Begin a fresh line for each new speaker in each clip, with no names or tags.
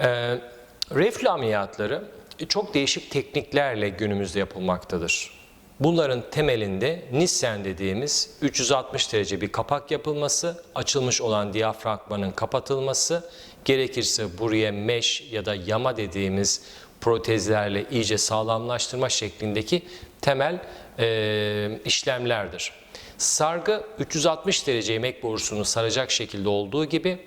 Ee, reflü ameliyatları çok değişik tekniklerle günümüzde yapılmaktadır. Bunların temelinde Nissen dediğimiz 360 derece bir kapak yapılması, açılmış olan diyafragmanın kapatılması, gerekirse buraya mesh ya da yama dediğimiz protezlerle iyice sağlamlaştırma şeklindeki temel e, işlemlerdir. Sargı 360 derece yemek borusunu saracak şekilde olduğu gibi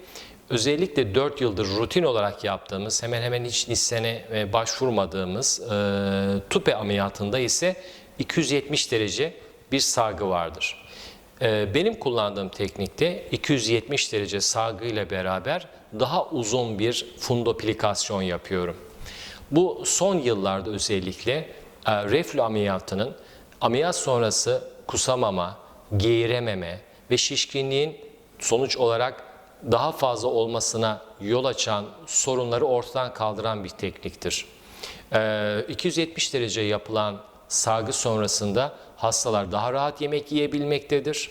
özellikle 4 yıldır rutin olarak yaptığımız hemen hemen hiç Nissen'e e, başvurmadığımız e, TUPE ameliyatında ise 270 derece bir sargı vardır. E, benim kullandığım teknikte 270 derece sargı ile beraber daha uzun bir fundoplikasyon yapıyorum. Bu son yıllarda özellikle e, reflü ameliyatının ameliyat sonrası kusamama, geğirememe ve şişkinliğin sonuç olarak daha fazla olmasına yol açan sorunları ortadan kaldıran bir tekniktir. E, 270 derece yapılan sargı sonrasında hastalar daha rahat yemek yiyebilmektedir.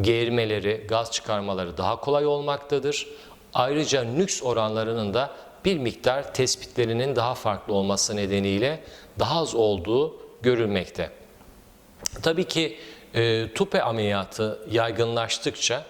Geğirmeleri, gaz çıkarmaları daha kolay olmaktadır. Ayrıca nüks oranlarının da bir miktar tespitlerinin daha farklı olması nedeniyle daha az olduğu görülmekte. Tabii ki e, TUPE ameliyatı yaygınlaştıkça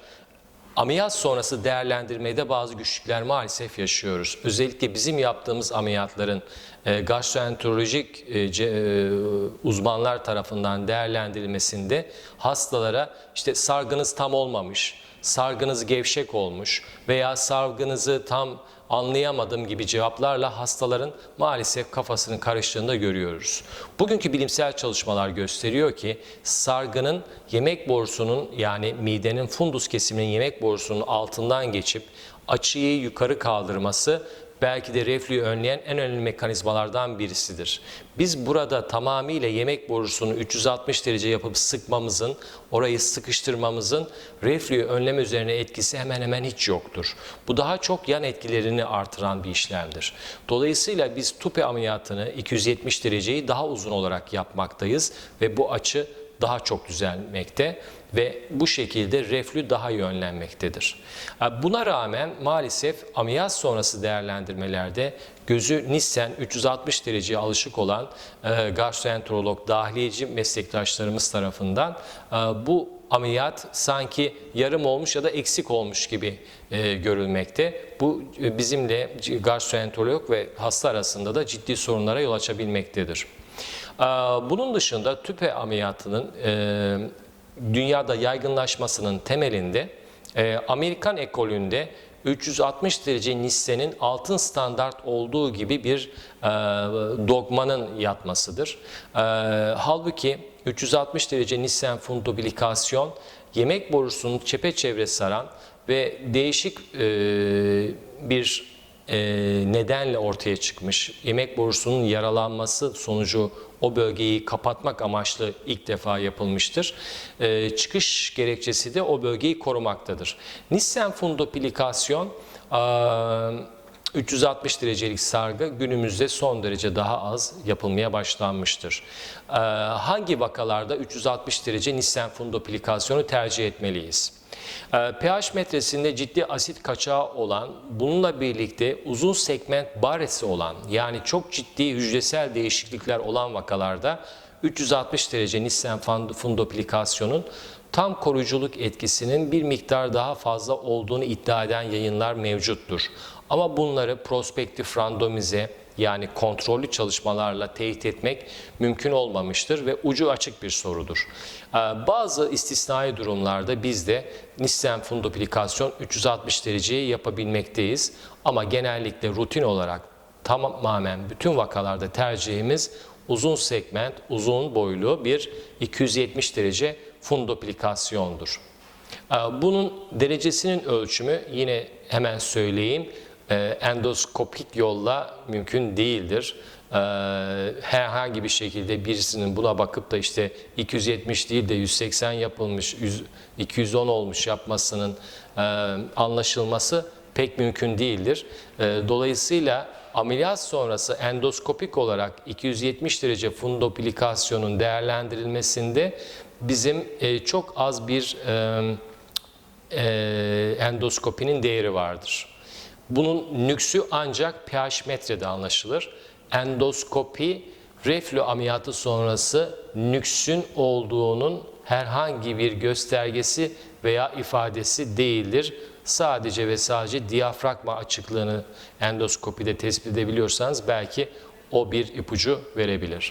ameliyat sonrası değerlendirmede bazı güçlükler maalesef yaşıyoruz. Özellikle bizim yaptığımız ameliyatların e, gastroenterolojik e, ce- e, uzmanlar tarafından değerlendirilmesinde hastalara işte sargınız tam olmamış, sargınız gevşek olmuş veya sargınızı tam anlayamadım gibi cevaplarla hastaların maalesef kafasının karıştığını da görüyoruz. Bugünkü bilimsel çalışmalar gösteriyor ki sargının yemek borusunun yani midenin fundus kesiminin yemek borusunun altından geçip açıyı yukarı kaldırması belki de reflüyü önleyen en önemli mekanizmalardan birisidir. Biz burada tamamıyla yemek borusunu 360 derece yapıp sıkmamızın, orayı sıkıştırmamızın reflüyü önleme üzerine etkisi hemen hemen hiç yoktur. Bu daha çok yan etkilerini artıran bir işlemdir. Dolayısıyla biz TUPE ameliyatını 270 dereceyi daha uzun olarak yapmaktayız ve bu açı daha çok düzelmekte ve bu şekilde reflü daha iyi önlenmektedir. Buna rağmen maalesef ameliyat sonrası değerlendirmelerde gözü Nissen 360 dereceye alışık olan e, gastroenterolog, dahiliyeci meslektaşlarımız tarafından e, bu ameliyat sanki yarım olmuş ya da eksik olmuş gibi e, görülmekte. Bu e, bizimle gastroenterolog ve hasta arasında da ciddi sorunlara yol açabilmektedir. Ee, Bunun dışında tüpe ameliyatının e, dünyada yaygınlaşmasının temelinde e, Amerikan ekolünde 360 derece Nissen'in altın standart olduğu gibi bir e, dogmanın yatmasıdır. E, halbuki 360 derece Nissen fundoblikasyon yemek borusunun çepeçevre saran ve değişik e, bir e, nedenle ortaya çıkmış. Yemek borusunun yaralanması sonucu o bölgeyi kapatmak amaçlı ilk defa yapılmıştır. E, çıkış gerekçesi de o bölgeyi korumaktadır. Nissen fundoplikasyon a, 360 derecelik sargı günümüzde son derece daha az yapılmaya başlanmıştır. Ee, hangi vakalarda 360 derece Nissen fundoplikasyonu tercih etmeliyiz? Ee, pH metresinde ciddi asit kaçağı olan, bununla birlikte uzun segment baresi olan yani çok ciddi hücresel değişiklikler olan vakalarda 360 derece Nissen fundoplikasyonun tam koruyuculuk etkisinin bir miktar daha fazla olduğunu iddia eden yayınlar mevcuttur. Ama bunları prospektif randomize yani kontrollü çalışmalarla teyit etmek mümkün olmamıştır ve ucu açık bir sorudur. Ee, Bazı istisnai durumlarda biz de Nissen fundoplikasyon 360 dereceyi yapabilmekteyiz ama genellikle rutin olarak tamamen bütün vakalarda tercihimiz uzun segment, uzun boylu bir 270 derece fundoplikasyondur. Ee, Bunun derecesinin ölçümü yine hemen söyleyeyim endoskopik yolla mümkün değildir. Ee, Herhangi bir şekilde birisinin buna bakıp da işte 270 değil de 180 yapılmış, 100 210 olmuş yapmasının e, anlaşılması pek mümkün değildir. E, Dolayısıyla ameliyat sonrası endoskopik olarak 270 derece fundoplikasyonun değerlendirilmesinde bizim e, çok az bir e, endoskopinin değeri vardır. Bunun nüksü ancak pH metrede anlaşılır. Endoskopi reflü ameliyatı sonrası nüksün olduğunun herhangi bir göstergesi veya ifadesi değildir. Sadece ve sadece diyafragma açıklığını endoskopide tespit edebiliyorsanız belki o bir ipucu verebilir.